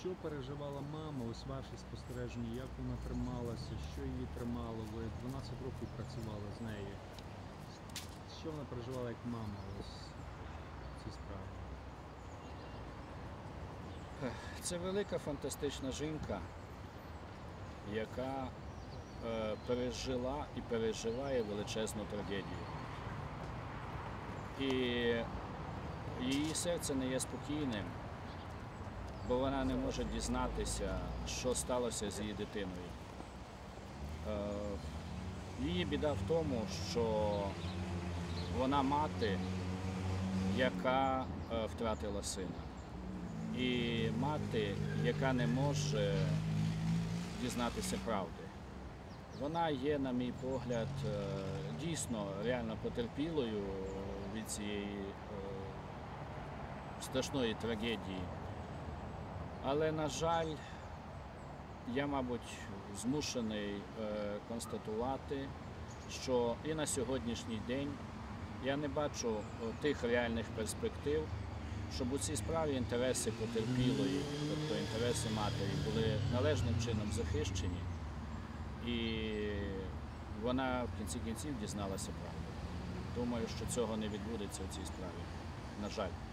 що переживала мама, ось ваші спостереження, як вона трималася, що її тримало? Ви 12 років працювали з нею. Що вона переживала як мама ось в цій справі? Це велика фантастична жінка, яка е, пережила і переживає величезну трагедію. І її серце не є спокійним, бо вона не може дізнатися, що сталося з її дитиною. Е, її біда в тому, що вона мати, яка е, втратила сина і мати, яка не може дізнатися правди. Вона є, на мій погляд, е, дійсно реально потерпілою від цієї страшної трагедії. Але, на жаль, я, мабуть, змушений е, констатувати, що і на сьогоднішній день я не бачу е, тих реальних перспектив, щоб у цій справі інтереси потерпілої, тобто інтереси матері, були належним чином захищені, і вона в кінці кінців дізналася правду. Думаю, що цього не відбудеться у цій справі. На жаль.